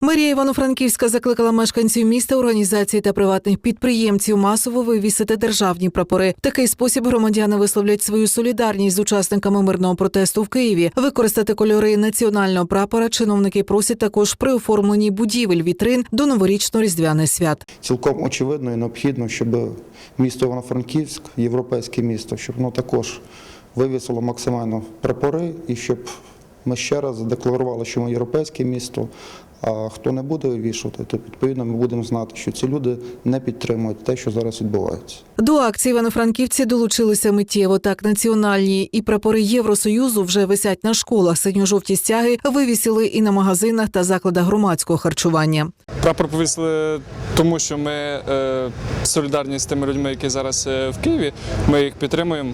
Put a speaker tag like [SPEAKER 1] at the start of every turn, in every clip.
[SPEAKER 1] Мерія Івано-Франківська закликала мешканців міста, організацій та приватних підприємців масово вивісити державні прапори. В такий спосіб громадяни висловлять свою солідарність з учасниками мирного протесту в Києві. Використати кольори національного прапора чиновники просять також при оформленні будівель вітрин до новорічно-різдвяних свят.
[SPEAKER 2] Цілком очевидно і необхідно, щоб місто Івано-Франківськ, європейське місто, щоб воно також вивісило максимально прапори і щоб ми ще раз задекларували, що ми європейське місто. А хто не буде вивішувати, то відповідно ми будемо знати, що ці люди не підтримують те, що зараз відбувається.
[SPEAKER 1] До акції івано-франківці долучилися миттєво. Так національні і прапори Євросоюзу вже висять на школах. Синьо-жовті стяги вивісили і на магазинах та закладах громадського харчування.
[SPEAKER 3] Прапор повісили, тому що ми е, солідарні з тими людьми, які зараз е, в Києві. Ми їх підтримуємо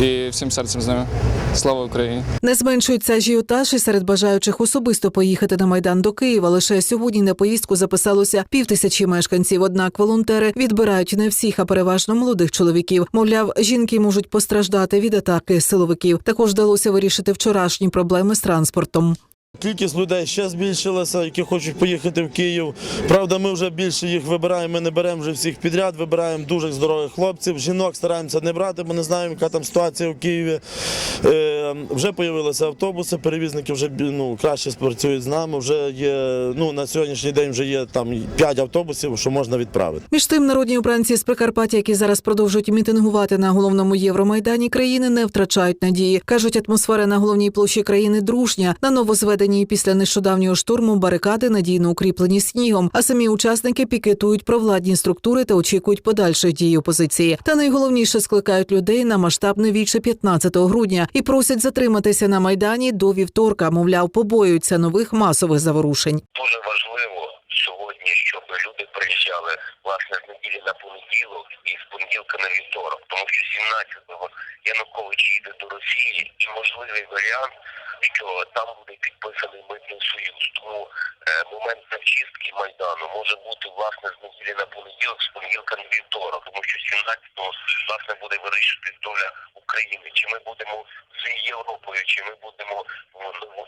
[SPEAKER 3] і всім серцем з ними. Слава Україні!
[SPEAKER 1] Не зменшується ажіотаж і серед бажаючих особисто поїхати на майдан до Києва. Лише сьогодні на поїздку записалося півтисячі мешканців. Однак волонтери відбирають не всіх, а переважно молодих чоловіків. Мовляв, жінки можуть постраждати від атаки силовиків. Також вдалося вирішити вчорашні проблеми з транспортом.
[SPEAKER 4] Кількість людей ще збільшилася, які хочуть поїхати в Київ. Правда, ми вже більше їх вибираємо. Ми не беремо вже всіх підряд, вибираємо дуже здорових хлопців. Жінок стараємося не брати, бо не знаємо, яка там ситуація в Києві. Е, вже з'явилися автобуси, перевізники вже ну, краще спрацюють з нами. Вже є ну на сьогоднішній день вже є там 5 автобусів, що можна відправити.
[SPEAKER 1] Між тим, народні обранці з Прикарпаття, які зараз продовжують мітингувати на головному Євромайдані країни, не втрачають надії. кажуть, атмосфера на головній площі країни дружня. На новозведеній після нещодавнього штурму барикади надійно укріплені снігом. А самі учасники пікетують провладні структури та очікують подальших дій опозиції. Та найголовніше скликають людей на масштабне віче 15 грудня і просять затриматися на майдані до вівторка. Мовляв, побоюються нових масових заворушень.
[SPEAKER 5] дуже важливо сьогодні, щоб люди приїжджали власне з неділі на понеділок і з понеділка на вівторок, тому що 17-го Янукович їде до Росії, і можливий варіант, що там буде підписаний митний союз. Тому е, момент зачистки майдану може бути власне з неділі на понеділок, з понеділка на вівторок, тому що 17-го власне буде вирішити доля України. Чи ми будемо з Європою, чи ми будемо в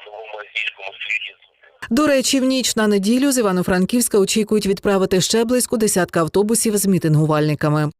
[SPEAKER 5] новому- азійському світі
[SPEAKER 1] До речі, в ніч на неділю з Івано-Франківська очікують відправити ще близько десятка автобусів з мітингувальниками.